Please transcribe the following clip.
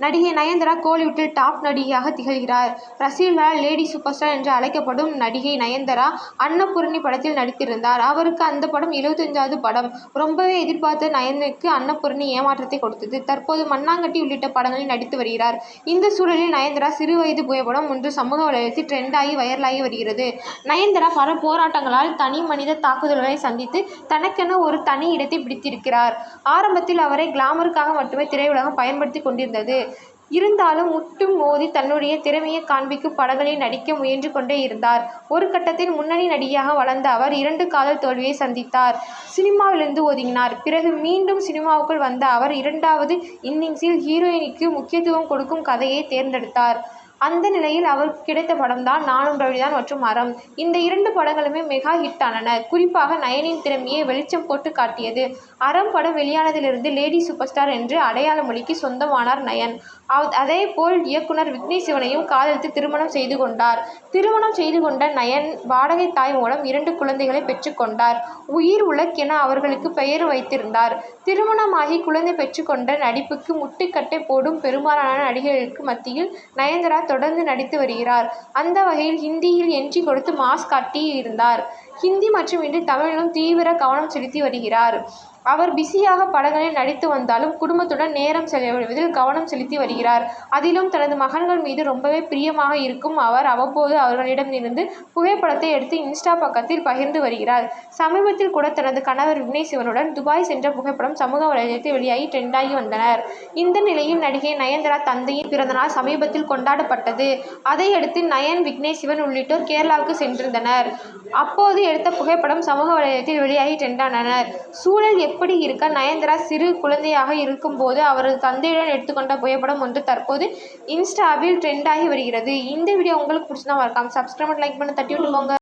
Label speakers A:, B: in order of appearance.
A: நடிகை நயன்தாரா கோலிவுட்டில் டாப் நடிகையாக திகழ்கிறார். ரசிகர்களால் லேடி சூப்பர் ஸ்டார் என்று அழைக்கப்படும் நடிகை நயன்தாரா அன்னபூரணி படத்தில் நடித்திருந்தார். அவருக்கு அந்த படம் எழுபத்தஞ்சாவது படம். ரொம்பவே எதிர்பார்த்த நயனுக்கு அன்னபூரணி ஏமாற்றத்தை கொடுத்தது. தற்போது மண்ணாங்கட்டி உள்ளிட்ட படங்களில் நடித்து வருகிறார். இந்த சூழலில் நயன்தாரா சிறுவயது புகைப்படம் ஒன்று சமூக வலைதளத்தில் ட்ரெண்டாகி வைரலாகி வருகிறது. நயன்தாரா பல போராட்டங்களால் தனி மனித தாக்குதல்களை சந்தித்து தனக்கென ஒரு தனி இடத்தை பிடித்திருக்கிறார். ஆரம்பத்தில் அவரை கிளாமருக்காக மட்டுமே திரையுலகம் பயன்படுத்திக் கொண்டிருந்தது. இருந்தாலும் முட்டும் மோதி தன்னுடைய திறமையை காண்பிக்கும் படங்களில் நடிக்க முயன்று கொண்டே இருந்தார். ஒரு கட்டத்தில் முன்னணி நடிகையாக வளர்ந்த அவர் இரண்டு காதல் தோல்வியை சந்தித்தார். சினிமாவிலிருந்து ஒதுங்கினார். பிறகு மீண்டும் சினிமாவுக்குள் வந்த அவர் இரண்டாவது இன்னிங்ஸில் ஹீரோயினுக்கு முக்கியத்துவம் கொடுக்கும் கதையை தேர்ந்தெடுத்தார். அந்த நிலையில் அவருக்கு கிடைத்த படம் தான் நானும் ரவிதான் மற்றும் அறம். இந்த இரண்டு படங்களுமே மெகா ஹிட்டானன. குறிப்பாக நயனின் திறமையை வெளிச்சம் போட்டு காட்டியது. அறம் படம் வெளியானதிலிருந்து லேடி சூப்பர் ஸ்டார் என்று அடையாள மொழிக்கு சொந்தமானார் நயன். அதே போல் இயக்குனர் விக்னேஷ் சிவனையும் காதலித்து திருமணம் செய்து கொண்டார். திருமணம் செய்து கொண்ட நயன் வாடகை தாய் மூலம் இரண்டு குழந்தைகளை பெற்றுக்கொண்டார் உயிர் உலக் என அவர்களுக்கு பெயர் வைத்திருந்தார். திருமணமாகி குழந்தை பெற்றுக்கொண்ட நடிப்புக்கு முட்டுக்கட்டை போடும் பெரும்பாலான நடிகர்களுக்கு மத்தியில் நயன்தரா தொடர்ந்து நடித்து வருகிறார். அந்த வகையில் ஹிந்தியில் என்ட்ரி கொடுத்து மாஸ் காட்டி இருந்தார். ஹிந்தி மட்டுமின்றி தமிழிலும் தீவிர கவனம் செலுத்தி வருகிறார். அவர் பிஸியாக படங்களில் நடித்து வந்தாலும் குடும்பத்துடன் நேரம் செலவிடுவதில் கவனம் செலுத்தி வருகிறார். அதிலும் தனது மகன்கள் மீது ரொம்பவே பிரியமாக இருக்கும் அவர் அவ்வப்போது அவர்களிடம் இருந்து புகைப்படத்தை எடுத்து இன்ஸ்டா பக்கத்தில் பகிர்ந்து வருகிறார். சமீபத்தில் கூட தனது கணவர் விக்னேஷ் சிவனுடன் துபாய் சென்ற புகைப்படம் சமூக வலைதளத்தில் வெளியாகி ட்ரெண்டாகி வந்தனர். இந்த நிலையில் நடிகை நயன்தாரா தந்தையின் பிறந்தநாள் சமீபத்தில் கொண்டாடப்பட்டது. அதையடுத்து நயன் விக்னேஷ் சிவன் உள்ளிட்டோர் கேரளாவுக்கு சென்றிருந்தனர். அப்போது எடுத்த புகைப்படம் சமூக வலைதளத்தில் வெளியாகி ட்ரெண்டானனர் சூழல் இப்படி இருக்க நயன்தாரா சிறு குழந்தையாக இருக்கும் போது அவரது தந்தையுடன் எடுத்துக்கொண்ட புகைப்படம் ஒன்று தற்போது இன்ஸ்டாவில் டிரெண்டாகி வருகிறது. இந்த வீடியோ உங்களுக்கு பிடிச்சிருந்தா மறக்காம சப்ஸ்கிரைப் லைக் பண்ண தட்டி விட்டு போங்க.